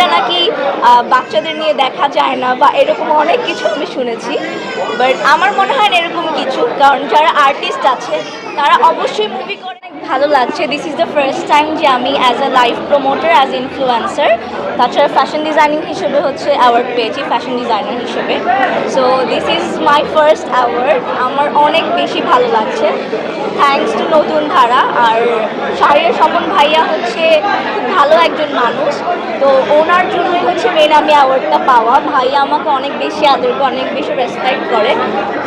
মুভিটা নাকি বাচ্চাদের নিয়ে দেখা যায় না বা এরকম অনেক কিছু আমি শুনেছি। বাট আমার মনে হয় এরকম কিছু। কারণ যারা আর্টিস্ট আছে, তারা অবশ্যই মুভি করে। ভালো লাগছে। This is the first time যে আমি as a life promoter as influencer তাছাড়া ফ্যাশন ডিজাইনিং হিসেবে হচ্ছে অ্যাওয়ার্ড পেয়েছি ফ্যাশন ডিজাইনার হিসেবে। So this is my first award আমার অনেক বেশি ভালো লাগছে। থ্যাঙ্কস টু নতুন ধারা। আর শাহরিয়ার স্বপন ভাইয়া হচ্ছে খুব ভালো একজন মানুষ। তো ওনার জন্যই হচ্ছে মেন আমি অ্যাওয়ার্ডটা পাওয়া। ভাইয়া আমাকে অনেক বেশি আদর করে, অনেক বেশি রেসপেক্ট করে।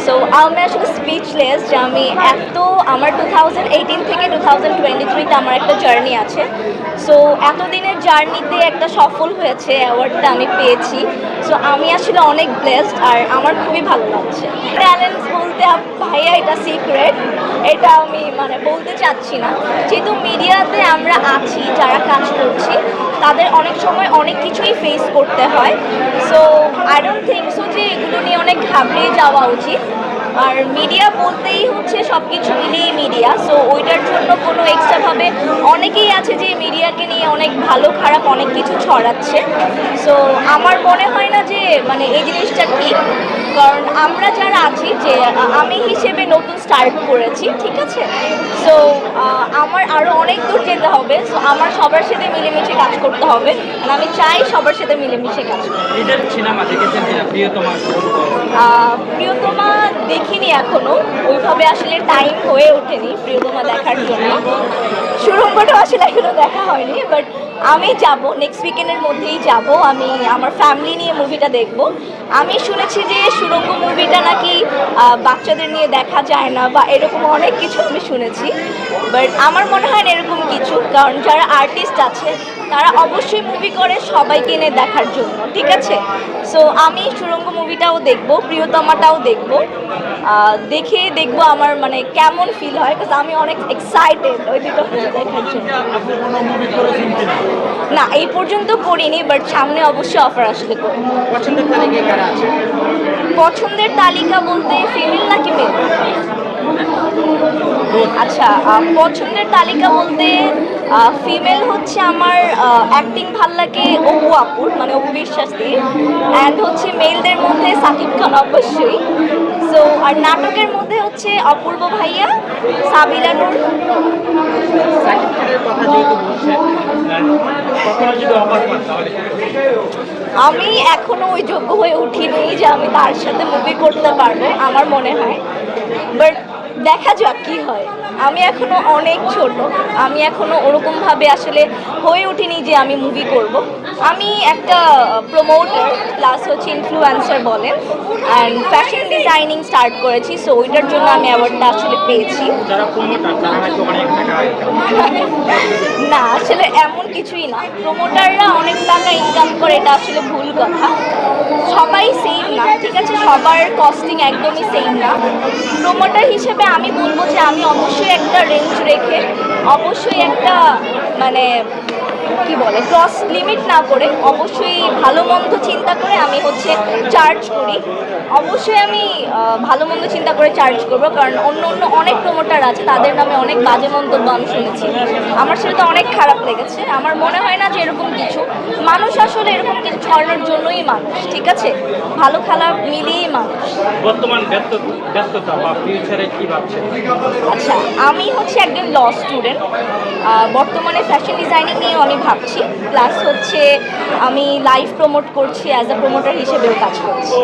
সো আমি আসলে স্পিচলেস যে আমি এত, আমার টু থাউজেন্ড এইটিন থেকে টু থাউজেন্ড টোয়েন্টি থ্রিতে আমার একটা জার্নি আছে। সো এতদিনের জার্নিতে একটা সফল হয়েছে অ্যাওয়ার্ডটা আমি পেয়েছি। সো আমি আসলে অনেক ব্লেসড আর আমার খুবই ভালো লাগছে। ট্যালেন্টস বলতে ভাইয়া, এটা সিক্রেট এটা আমি মানে বলতে চাচ্ছি না। যেহেতু মিডিয়াতে আমরা আছি, যারা কাজ করছি, তাদের অনেক সময় অনেক কিছুই ফেস করতে হয়। So I don't think so যে এগুলো নিয়ে অনেক ঘাবড়িয়ে যাওয়া উচিত। আর মিডিয়া বলতেই হচ্ছে সব কিছু মিলিয়ে মিডিয়া সো ওইটার জন্য কোনো এক্সট্রাভাবে অনেকেই আছে যে মিডিয়াকে নিয়ে অনেক ভালো খারাপ অনেক কিছু ছড়াচ্ছে। সো আমার মনে হয় না যে মানে এই জিনিসটা ঠিক। কারণ আমরা যারা আছি যে আমি হিসেবে নতুন স্টার্ট করেছি ঠিক আছে? সো আমার আরও অনেক দূর যেতে হবে। সো আমার সবার সাথে মিলেমিশে কাজ করতে হবে। আর আমি চাই সবার সাথে মিলেমিশে কাজ করতে নিজের সিনেমা দেখেছেন প্রিয়তমা? প্রিয়তমা দেখিনি এখনও। ওইভাবে আসলে টাইম হয়ে ওঠেনি প্রিয়তমা দেখার জন্য। সুরঙ্গটা আসলে এখনও দেখা হয়নি বাট আমি যাব নেক্সট উইকেন্ডের মধ্যেই যাব, আমি আমার ফ্যামিলি নিয়ে মুভিটা দেখব। আমি শুনেছি যে সুরঙ্গ মুভিটা নাকি বাচ্চাদের নিয়ে দেখা যায় না বা এরকম অনেক কিছু আমি শুনেছি বাট আমার মনে হয় না এরকম কিছু, কারণ যারা আর্টিস্ট আছে, তারা অবশ্যই মুভি করে সবাইকে এনে দেখার জন্য, ঠিক আছে? সো আমি সুরঙ্গ মুভিটাও দেখব, প্রিয়তমাটাও দেখব। দেখে দেখব আমার মানে কেমন ফিল হয় কারণ আমি অনেক এক্সাইটেড ওই দুটো দেখার জন্য। না এই পর্যন্ত করিনি বাট সামনে অবশ্যই অফার আসলে কারা পছন্দের তালিকা বলতে ফিমেল নাকি মেল আচ্ছা পছন্দের তালিকা বলতে ফিমেল হচ্ছে আমার অ্যাক্টিং ভালো লাগে অপু আপুর মানে অপু বিশ্বাস দিয়ে। অ্যান্ড হচ্ছে মেলদের মধ্যে সাকিব খান অবশ্যই। সো আর নাটকের মধ্যে হচ্ছে অপূর্ব ভাইয়া, সাবিলা নূর। আমি এখনও ওই যোগ্য হয়ে উঠিনি যে আমি তার সাথে মুভি করতে পারব, আমার মনে হয়। বাট দেখা যাক কি হয়। আমি এখনও অনেক ছোট। আমি এখনও ওরকমভাবে আসলে হয়ে উঠিনি যে আমি মুভি করব। আমি একটা প্রমোটার প্লাস হচ্ছে ইনফ্লুয়েন্সার বলেন অ্যান্ড ফ্যাশন ডিজাইনিং স্টার্ট করেছি সো ওইটার জন্য আমি অ্যাওয়ার্ডটা আসলে পেয়েছি। না আসলে এমন কিছুই না। প্রমোটাররা অনেক টাকা ইনকাম করে এটা আসলে ভুল কথা। সবাই সেম না ঠিক আছে? সবার কস্টিং একদমই সেম না। প্রমোটার হিসেবে আমি বলব যে আমি অবশ্যই একটা রেঞ্জ রেখে অবশ্যই একটা মানে কি বলে ক্রস লিমিট না করে অবশ্যই ভালো মন্দ চিন্তা করে আমি হচ্ছে চার্জ করি। অবশ্যই আমি ভালো মন্দ চিন্তা করে চার্জ করব কারণ অন্য অন্য অনেক প্রমোটার আছে তাদের নামে অনেক বাজে মন্তব্য আমি শুনেছি। আমার সেটা তো অনেক খারাপ লেগেছে আমার মনে হয় না যে এরকম কিছু। মানুষ আসলে এরকম কিছু ছড়ানোর জন্যই মানুষ ঠিক আছে? ভালো খারাপ মিলিয়েই মানুষ। বর্তমান ব্যস্ততা বা ফিউচারে কি ভাবছেন? আচ্ছা আমি হচ্ছে একজন ল স্টুডেন্ট বর্তমানে ফ্যাশন ডিজাইনিং নিয়েও আমি ভাবছি। প্লাস হচ্ছে আমি লাইভ প্রমোট করছি অ্যাজ আ প্রমোটার হিসেবেও কাজ করছি।